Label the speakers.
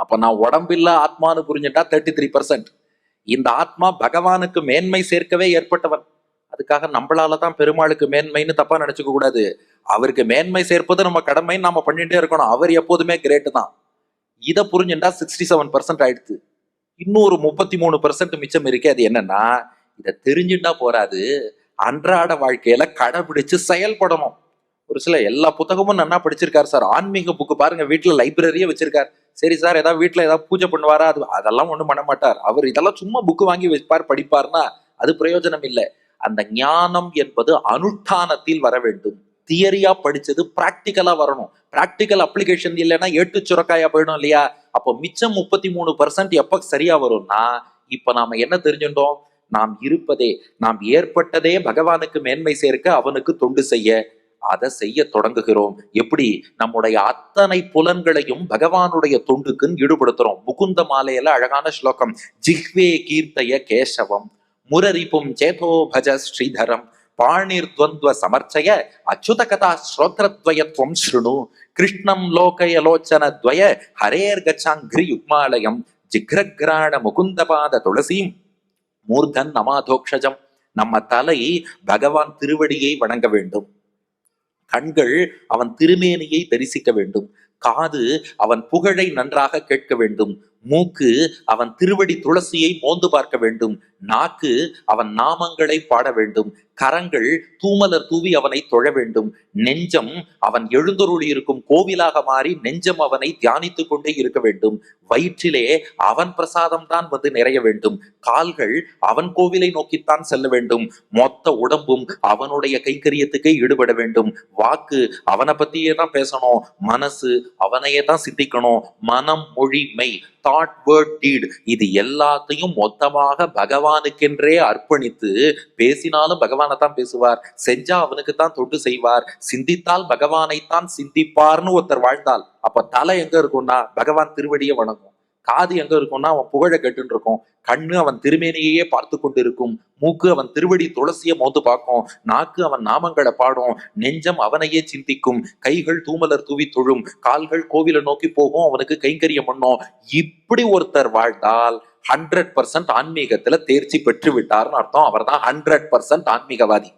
Speaker 1: அப்ப நான் உடம்பில்ல ஆத்மான்னு புரிஞ்சுட்டா தேர்ட்டி த்ரீ பர்சன்ட் இந்த ஆத்மா பகவானுக்கு மேன்மை சேர்க்கவே ஏற்பட்டவன். அதுக்காக நம்மளால தான் பெருமாளுக்கு மேன்மைன்னு தப்பா நினைச்சுக்க கூடாது. அவருக்கு மேன்மை சேர்ப்பது நம்ம கடமைன்னு நாம பண்ணிட்டே இருக்கணும். அவர் எப்போதுமே கிரேட் தான். இதை புரிஞ்சுட்டா சிக்ஸ்டி செவன் பர்சன்ட் ஆயிடுச்சு இன்னும் ஒரு முப்பத்தி மூணு பர்சன்ட் மிச்சம் இருக்கே அது என்னன்னா இதை தெரிஞ்சுட்டா போறாது. அன்றாட வாழ்க்கையில கடைபிடிச்சு செயல்படணும். ஒரு சில எல்லா புத்தகமும் நன்னா படிச்சிருக்காரு சார். ஆன்மீக புக்கு பாருங்க வீட்டில் லைப்ரரியே வச்சிருக்காரு. சரி சார் ஏதாவது வீட்டில் ஏதாவது பூஜை பண்ணுவாரா? அது அதெல்லாம் ஒன்றும் பண்ண மாட்டார். அவர் இதெல்லாம் சும்மா புக்கு வாங்கி வைப்பார் படிப்பார்னா அது பிரயோஜனம் இல்லை. அந்த ஞானம் என்பது அனுஷ்டானத்தில் வர வேண்டும். தியரியா படிச்சது பிராக்டிக்கலா வரணும். பிராக்டிக்கல் அப்ளிகேஷன் இல்லைன்னா எட்டு சுரக்காயா போயிடும் இல்லையா? அப்போ மிச்சம் முப்பத்தி மூணு பர்சன்ட் எப்ப சரியா வரும்னா இப்ப நாம என்ன தெரிஞ்சுட்டோம்? நாம் இருப்பதே நாம் ஏற்பட்டதே பகவானுக்கு மேன்மை சேர்க்க அவனுக்கு தொண்டு செய்ய. அதை செய்ய தொடங்குகிறோம். எப்படி? நம்முடைய அத்தனை புலன்களையும் பகவானுடைய தொண்டுக்குன்னு ஈடுபடுத்துறோம். முகுந்த மாலையில அழகான ஸ்லோகம். ஜிஹ்வே கீர்த்தய கேசவம் முரரிப்பும் சேதோ பஜ ஸ்ரீதரம் பாணிர் துவந்த்வ சமர்ச்சய அச்சுத கதா ஸ்ரோத்ரத்வயத்வம் ஸ்ருணு கிருஷ்ணம் லோகயலோச்சன துவய ஹரேர் கச்சாங்கிரி யுக்மாலயம் ஜிக்ரகிராண முகுந்தபாத துளசீம் மூர்தன் நமாதோக்ஷஜம். நம்ம தலை பகவான் திருவடியை வணங்க வேண்டும். கண்கள் அவன் திருமேனியை தரிசிக்க வேண்டும். காது அவன் புகழை நன்றாக கேட்க வேண்டும். மூக்கு அவன் திருவடி துளசியை மோந்து பார்க்க வேண்டும். நாக்கு அவன் நாமங்களை பாட வேண்டும். கரங்கள் தூமலர் தூவி அவனை தொழ வேண்டும். நெஞ்சம் அவன் எழுந்தொருள் இருக்கும் கோவிலாக மாறி நெஞ்சம் அவனை தியானித்துக் கொண்டே இருக்க வேண்டும். வயிற்றிலே அவன் பிரசாதம் தான் வந்து நிறைய வேண்டும். கால்கள் அவன் கோவிலை நோக்கித்தான் செல்ல வேண்டும். மொத்த உடம்பும் அவனுடைய கைங்கரியத்துக்கே ஈடுபட வேண்டும். வாக்கு அவனை பத்தியே தான் பேசணும். மனசு அவனையே தான் சிந்திக்கணும். மனம் மொழி மெய் தாட் வேர்ட் டீட் இது எல்லாத்தையும் மொத்தமாக பகவானுக்கென்றே அர்ப்பணித்து பேசினாலும் பகவானை தான் பேசுவார். செஞ்சா அவனுக்கு தான் தொட்டு செய்வார். சிந்தித்தால் பகவானைத்தான் சிந்திப்பார்னு ஒருத்தர் வாழ்ந்தால் அப்ப தலை எங்க இருக்கும்னா பகவான் திருவடியை வணங்கும். காது எங்க இருக்கும்னா அவன் புகழ கேட்டுன்னு இருக்கும். கண்ணு அவன் திருமேனியையே பார்த்து கொண்டு இருக்கும் மூக்கு அவன் திருவடி துளசியை மோந்து பார்க்கும். நாக்கு அவன் நாமங்களை பாடும். நெஞ்சம் அவனையே சிந்திக்கும். கைகள் தூமலர் தூவி தொழும். கால்கள் கோவிலை நோக்கி போகும். அவனுக்கு கைங்கரியம் பண்ணும் இப்படி ஒருத்தர் வாழ்ந்தால் ஹண்ட்ரட் பர்சன்ட் ஆன்மீகத்துல தேர்ச்சி பெற்று விட்டார்னு அர்த்தம். அவர்தான் ஹண்ட்ரட் பர்சன்ட் ஆன்மீகவாதி.